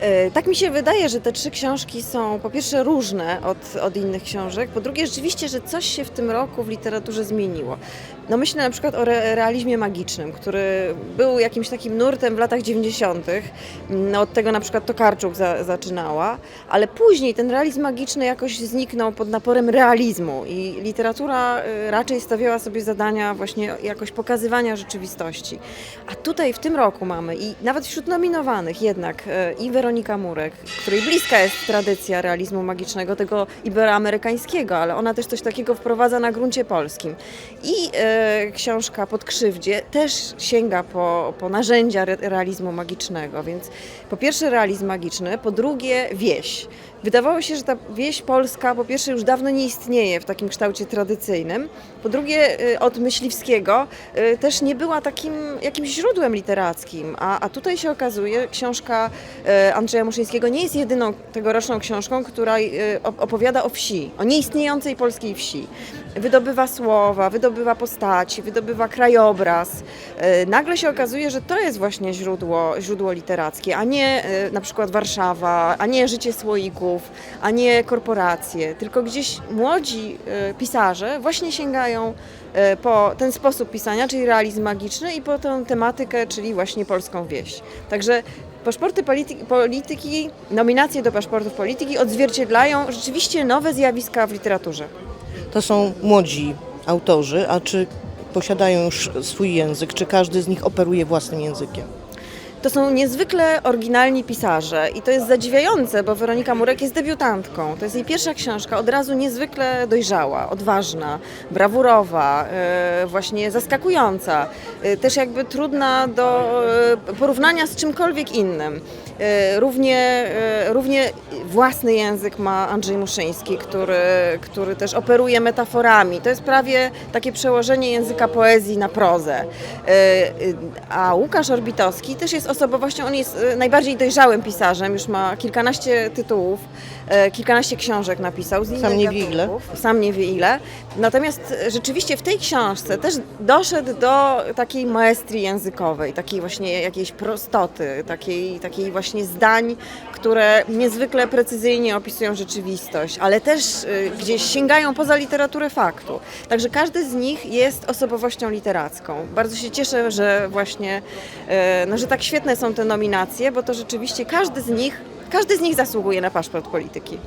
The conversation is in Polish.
E, Tak mi się wydaje, że te trzy książki są po pierwsze różne od, od innych książek, po drugie rzeczywiście, że coś się w tym roku w literaturze zmieniło. No myślę na przykład o re realizmie magicznym, który był jakimś takim nurtem w latach 90. No, od tego na przykład Tokarczuk za, zaczynała, ale później ten realizm magiczny jakoś zniknął pod naporem realizmu i literatura y, raczej stawiała sobie zadania właśnie jakoś pokazywania rzeczywistości. A tutaj w tym roku mamy i nawet wśród nominowanych jednak e, i Weronika Murek, której bliska jest tradycja realizmu magicznego, tego iberoamerykańskiego, ale ona też coś takiego wprowadza na gruncie polskim. I e, książka Pod krzywdzie też sięga po, po narzędzia re, realizmu magicznego, więc po pierwsze realizm magiczny, po drugie wieś. Wydawało się, że ta wieś polska po pierwsze już dawno nie istnieje w takim kształcie tradycyjnym, po drugie y, od Myśliwskiego y, też nie była takim jakimś źródłem literackim, a, a tutaj się okazuje, książka y, Andrzeja Muszyńskiego nie jest jedyną tegoroczną książką, która op- opowiada o wsi, o nieistniejącej polskiej wsi. Wydobywa słowa, wydobywa postaci, wydobywa krajobraz. Nagle się okazuje, że to jest właśnie źródło, źródło literackie, a nie na przykład Warszawa, a nie życie słoików, a nie korporacje, tylko gdzieś młodzi y, pisarze właśnie sięgają y, po ten sposób pisania, czyli realizm magiczny i po tę tematykę, czyli właśnie polską wieś. Także Paszporty polityki, nominacje do paszportów polityki odzwierciedlają rzeczywiście nowe zjawiska w literaturze. To są młodzi autorzy, a czy posiadają już swój język? Czy każdy z nich operuje własnym językiem? To są niezwykle oryginalni pisarze i to jest zadziwiające, bo Weronika Murek jest debiutantką. To jest jej pierwsza książka, od razu niezwykle dojrzała, odważna, brawurowa, e, właśnie zaskakująca, e, też jakby trudna do e, porównania z czymkolwiek innym. Równie, równie własny język ma Andrzej Muszyński, który, który też operuje metaforami. To jest prawie takie przełożenie języka poezji na prozę. A Łukasz Orbitowski też jest osobowością, on jest e, najbardziej dojrzałym pisarzem, już ma kilkanaście tytułów, e, kilkanaście książek napisał. Z innych nie wie ile. Sam nie wie ile. Natomiast e, rzeczywiście w tej książce też doszedł do takiej maestrii językowej, takiej właśnie jakiejś prostoty, takiej, takiej właśnie zdań, które niezwykle precyzyjnie opisują rzeczywistość, ale też gdzieś sięgają poza literaturę faktu. Także każdy z nich jest osobowością literacką. Bardzo się cieszę, że właśnie, no, że tak świetne są te nominacje, bo to rzeczywiście każdy z nich, każdy z nich zasługuje na paszport polityki.